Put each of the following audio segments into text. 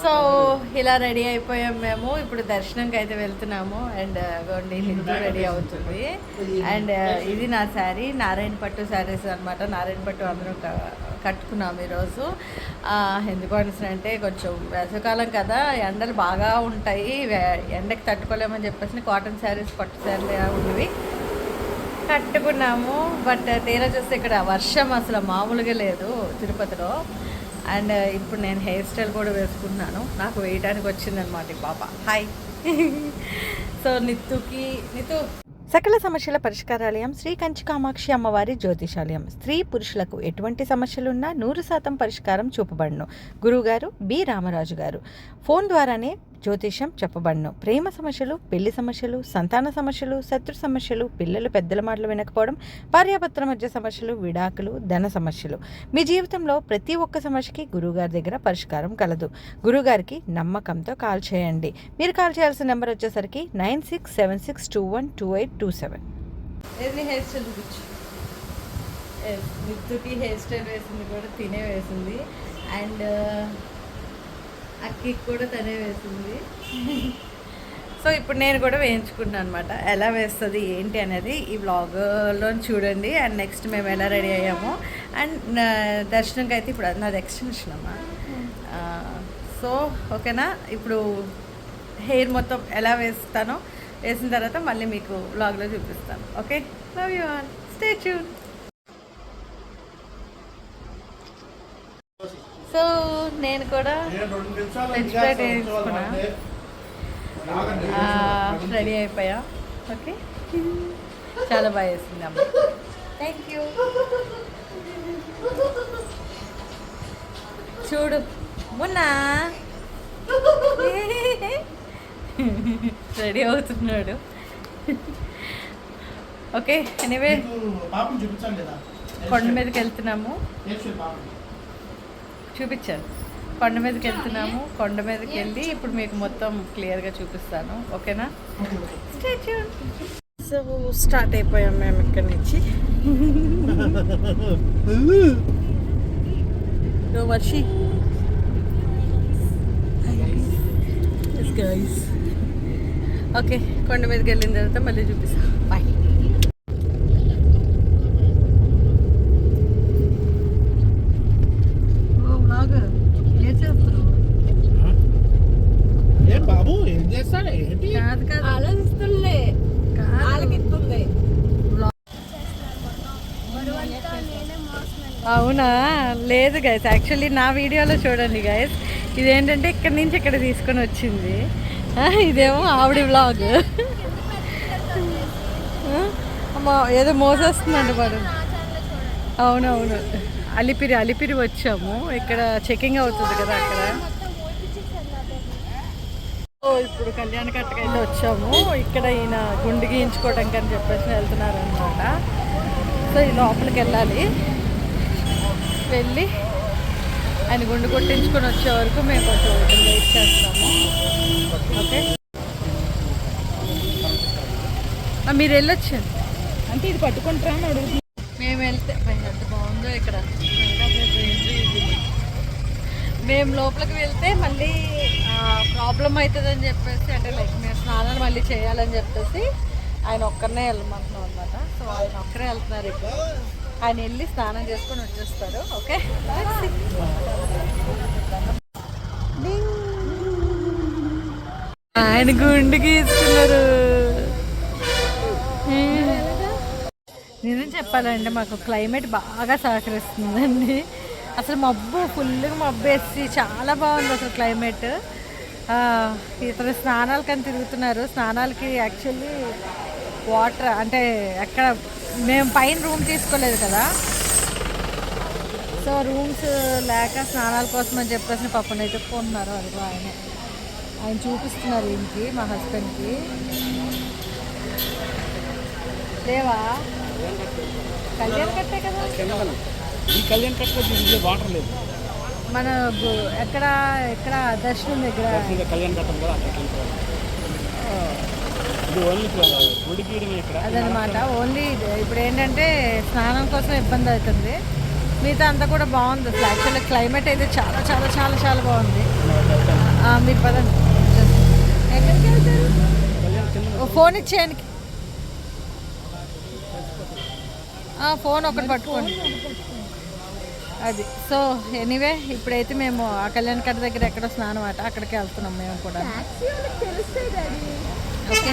So ఇలా ready అయిపోయాం మేము. ఇప్పుడు దర్శనంకి అయితే వెళ్తున్నాము. అండ్ uh, గోండి హిందూ రెడీ అవుతుంది. అండ్ uh, ఇది నా శారీ. నారాయణ పట్టు శారీస్ అనమాట నారాయణ పట్టు అందరం కట్టుకున్నాం ఈరోజు. ఆ, ఎందుకు అంటే కొంచెం వేసవికాలం కదా. ఎండలు బాగా ఉంటాయి. ఎండకి తట్టుకోలేమని చెప్పేసి కాటన్ శారీస్ పట్టు శారీలు ఉన్నవి కట్టుకున్నాము. బట్ తీరా చూస్తే ఇక్కడ వర్షం అసలు మామూలుగా లేదు తిరుపతిలో. అండ్ uh, ఇప్పుడు నేను హెయిర్ స్టైల్ కూడా వేసుకుంటున్నాను. నాకు వేయడానికి వచ్చిందనమాట పాప. హాయ్ సో నిత్తుకి నితు సకల సమస్యల పరిష్కారాలయం శ్రీ కంచి కామాక్షి అమ్మవారి జ్యోతిషాలయం. స్త్రీ పురుషులకు ఎటువంటి సమస్యలున్నా నూరు శాతం పరిష్కారం చూపబడును. గురువుగారు బి రామరాజు గారు ఫోన్ ద్వారానే జ్యోతిషం చెప్పబడను. ప్రేమ సమస్యలు పెళ్ళి సమస్యలు సంతాన సమస్యలు శత్రు సమస్యలు పిల్లలు పెద్దల మాటలు వినకపోవడం భార్యాభర్తల మధ్య సమస్యలు విడాకులు ధన సమస్యలు. మీ జీవితంలో ప్రతి ఒక్క సమస్యకి గురువుగారి దగ్గర పరిష్కారం కలదు. గురువుగారికి నమ్మకంతో కాల్ చేయండి. మీరు కాల్ చేయాల్సిన నెంబర్ వచ్చేసరికి nine six seven six two one two eight two seven. Hair style నిత్తుకి hair style వేసింది కూడా తినే వేసింది. అండ్ అక్కి కూడా తనే వేసింది. సో ఇప్పుడు నేను కూడా వేయించుకుంటున్నాను అనమాట ఎలా వేస్తుంది ఏంటి అనేది ఈ వ్లాగ్లో చూడండి. అండ్ నెక్స్ట్ మేము ఎలా రెడీ అయ్యామో. అండ్ నా- దర్శనంకి అయితే ఇప్పుడు నాది ఎక్స్టెన్షన్ అమ్మా. సో ఓకేనా? ఇప్పుడు హెయిర్ మొత్తం ఎలా వేస్తానో వేసిన తర్వాత మళ్ళీ మీకు వ్లాగ్లో చూపిస్తాను. Okay? Love you all stay tune so నేను కూడా వేసుకున్నా రెడీ అయిపోయా? ఓకే. చాలా బాగా వేసింది అమ్మ. థ్యాంక్ యూ చూడు. మొన్న. రెడీ అవుతున్నాడు. Okay anyway. కొండ మీదకి వెళ్తున్నాము. చూపించాను కొండ మీదకి వెళ్తున్నాము. కొండ మీదకి వెళ్ళి ఇప్పుడు మీకు మొత్తం క్లియర్గా చూపిస్తాను. ఓకేనా? సో స్టార్ట్ అయిపోయాం మేము ఇక్కడ నుంచి. వర్షి గైస్ ఓకే కొండ మీదకి వెళ్ళిన తర్వాత మళ్ళీ చూపిస్తాను బాయ్ అవునా? లేదు గైస్ యాక్చువల్లీ నా వీడియోలో చూడండి గైస్ ఇదేంటంటే ఇక్కడ నుంచి ఇక్కడ తీసుకొని వచ్చింది. ఇదేమో ఆవిడ వ్లాగ్ అమ్మా ఏదో మోసేస్తుందండి వాడు అవునవును. అలిపిరి అలిపిరి వచ్చాము. ఇక్కడ చెకింగ్ అవుతుంది కదా అక్కడ. ఓ ఇప్పుడు కళ్యాణ కట్టకైతే వచ్చాము. ఇక్కడ ఈయన గుండు గీయించుకోవడానికి అని చెప్పేసి వెళ్తున్నారు అనమాట సో ఈ లోపలికి వెళ్ళాలి. వెళ్ళి ఆయన గుండు కొట్టించుకొని వచ్చే వరకు మేము కొంచెం ఇక్కడ వెయిట్ చేస్తాము ఓకే మీరు వెళ్ళొచ్చారు అంటే ఇది పట్టుకుంటారా అని అడుగుతున్నా. మేము వెళ్తే ఎంత బాగుందో ఇక్కడ. మేము లోపలికి వెళ్తే మళ్ళీ ప్రాబ్లం అవుతుందని చెప్పేసి అంటే లైక్ మేము స్నానాలు మళ్ళీ చేయాలని చెప్పేసి ఆయన ఒక్కరినే వెళ్ళమంటున్నాం అనమాట సో ఆయన ఒక్కరే వెళ్తున్నారు ఇప్పుడు ఆయన వెళ్ళి స్నానం చేసుకొని వచ్చేస్తారు ఓకే? ఆయన గుండుకి ఇస్తున్నారు. నిజం చెప్పాలంటే మాకు క్లైమేట్ బాగా సహకరిస్తుందండి. అసలు మబ్బు ఫుల్గా మబ్బు వేసి చాలా బాగుంది అసలు క్లైమేట్. ఇతను స్నానాలకని తిరుగుతున్నారు. స్నానాలకి యాక్చువల్లీ వాటర్ అంటే ఎక్కడ మేము పైన రూమ్ తీసుకోలేదు కదా. సో రూమ్స్ లేక స్నానాల కోసం అని చెప్పేసి పప్పున ఎత్తుక్కుంటున్నారు అది ఆయన. ఆయన చూపిస్తున్నారు ఇంటికి మా హస్బెండ్కి. లేవా? కళ్యాణ కట్టే కదా. ఈ కళ్యాణ్ కట్ట వాటర్ లేదు. మన ఎక్కడ ఎక్కడ దర్శనం దగ్గర. కళ్యాణ్ కట్టం కూడా అక్కడ వెళ్ళిపోవాలి. ఇది ఓన్లీ గుడి గీయడమే ఇక్కడ అదనమాట ఓన్లీ ఇప్పుడు ఏంటంటే స్నానం కోసం ఇబ్బంది అవుతుంది. మిగతా అంతా కూడా బాగుంది. అసలు యాక్చువల్లీ క్లైమేట్ అయితే చాలా చాలా చాలా చాలా బాగుంది. ఆ, మీరు పదండి. ఎక్కడికి వెళ్తారు? ఫోన్ ఇచ్చేయడానికి ఆ, ఫోన్ ఒకటి పట్టుకోండి. అది. సో ఎనీవే ఇప్పుడైతే మేము ఆ కళ్యాణ్ కట్ట దగ్గర ఎక్కడో స్నానం అట అక్కడికి వెళ్తున్నాం మేము కూడా. ఓకే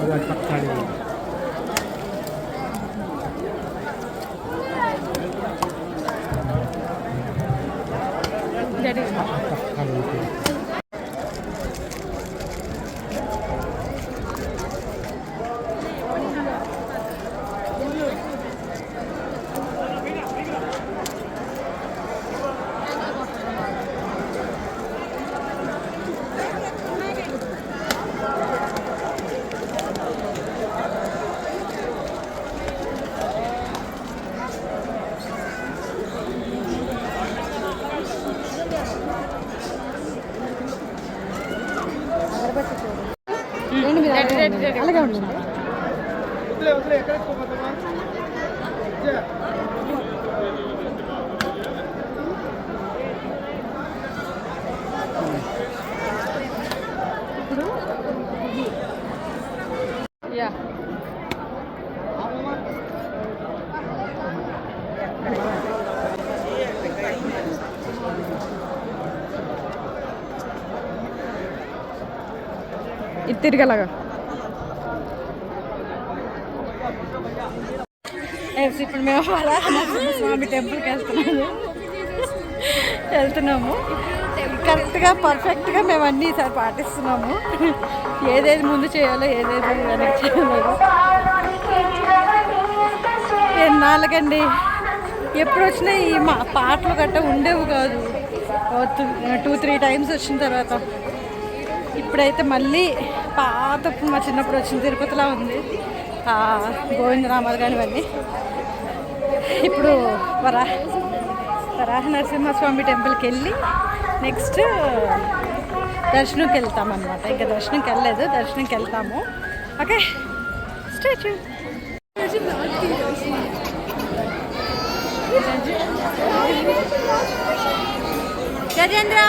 అది అటు పక్క ఖాళీ ఉంది. పక్క ఖాళీ ఉంది. అలాగే ఉండండి యా ఇది తిరగలాగా ఎస్ ఇప్పుడు మేము స్వామి టెంపుల్కి వెళ్తున్నాము. వెళ్తున్నాము. కరెక్ట్గా పర్ఫెక్ట్గా మేము అన్నీ ఈసారి పాటిస్తున్నాము. ఏదేది ముందు చేయాలో ఏదేది వెనక్కి చేయలేదు ఎన్నాళ్ళకండి? ఎప్పుడు వచ్చినా ఈ మా పాటలు గట్ట ఉండేవి కాదు. టూ త్రీ టైమ్స్ వచ్చిన తర్వాత. ఇప్పుడైతే మళ్ళీ పాత మా చిన్నప్పుడు వచ్చిన తిరుపతిలా ఉంది. గోవిందరామాలు కానివ్వండి. ఇవన్నీ ఇప్పుడు వరా వరాహ నరసింహస్వామి టెంపుల్కి వెళ్ళి నెక్స్ట్ దర్శనంకి వెళ్తామన్నమాట ఇంకా దర్శనంకి వెళ్ళలేదు దర్శనంకి వెళ్తాము ఓకే స్టాచ్యూ గజేంద్ర!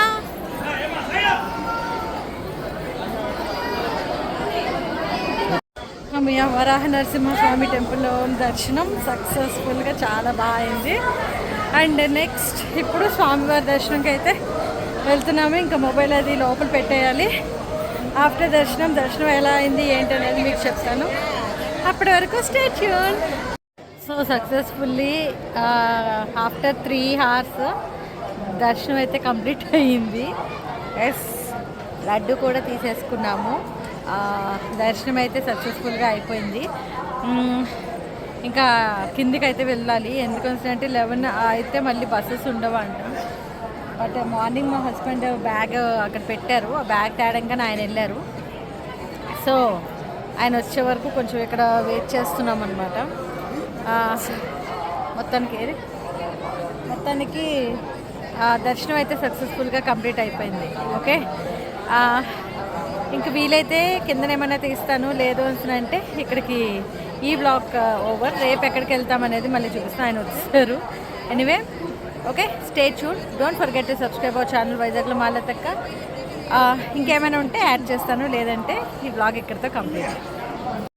అమ్మయ్య వరాహ నరసింహస్వామి టెంపుల్లో దర్శనం సక్సెస్ఫుల్గా చాలా బాగా అయింది. అండ్ నెక్స్ట్ ఇప్పుడు స్వామివారి దర్శనంకి అయితే వెళ్తున్నాము. ఇంకా మొబైల్ అది లోపల పెట్టేయాలి. ఆఫ్టర్ దర్శనం దర్శనం ఎలా అయింది ఏంటి అనేది మీకు చెప్తాను. అప్పటి వరకు stay tune so successfully after three hours దర్శనం అయితే కంప్లీట్ అయ్యింది ఎస్ లడ్డు కూడా తీసేసుకున్నాము. దర్శనం అయితే సక్సెస్ఫుల్గా అయిపోయింది. ఇంకా కిందికి అయితే వెళ్ళాలి. ఎందుకంటే లెవెన్ అయితే మళ్ళీ బస్సెస్ ఉండవు అంట బట్ మార్నింగ్ మా హస్బెండ్ బ్యాగ్ అక్కడ పెట్టారు. ఆ బ్యాగ్ తేడంగానే ఆయన వెళ్ళారు. సో ఆయన వచ్చే వరకు కొంచెం ఇక్కడ వెయిట్ చేస్తున్నాం అనమాట మొత్తానికి మొత్తానికి దర్శనం అయితే సక్సెస్ఫుల్గా కంప్లీట్ అయిపోయింది. ఓకే ఇంక వీలైతే కిందనేమైనా తీస్తాను లేదు అంటే ఇక్కడికి ఈ బ్లాగ్ ఓవర్ రేపు ఎక్కడికి వెళ్తాం అనేది మళ్ళీ చూపిస్తాను ఆయన వచ్చారు. Anyway okay stay చూడ్ don't forget to subscribe our channel వైజాగ్లో మాలతక్క ఇంకేమైనా ఉంటే యాడ్ చేస్తాను లేదంటే ఈ బ్లాగ్ ఇక్కడితో కంప్లీట్